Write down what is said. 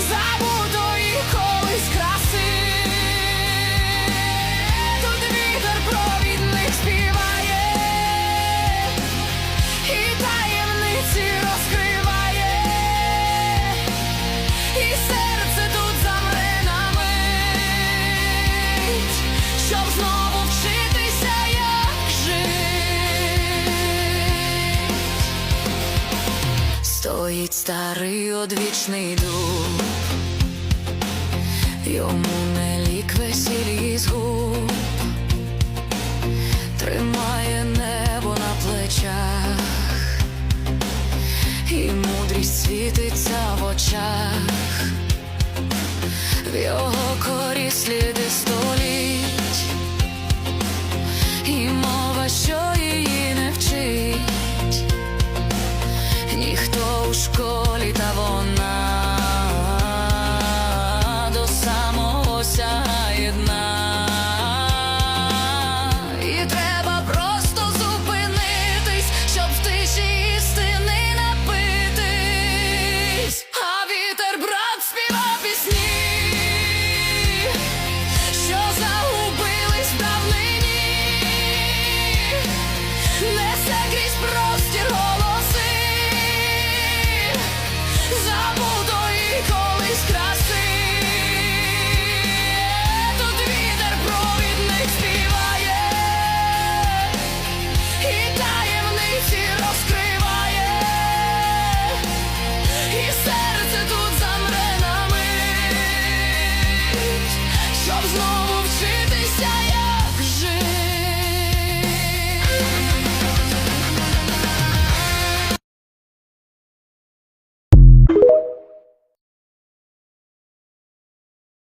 Cause I Стоїть старий одвічний дуб, йому не лік весіль із губ, тримає небо на плечах, і мудрість світиться в очах, в його корі сліди та вона до самого сягає дна. І треба просто зупинитись, щоб в тиші істини напитись. А вітер брат співа що загубились в давнині. Несе простір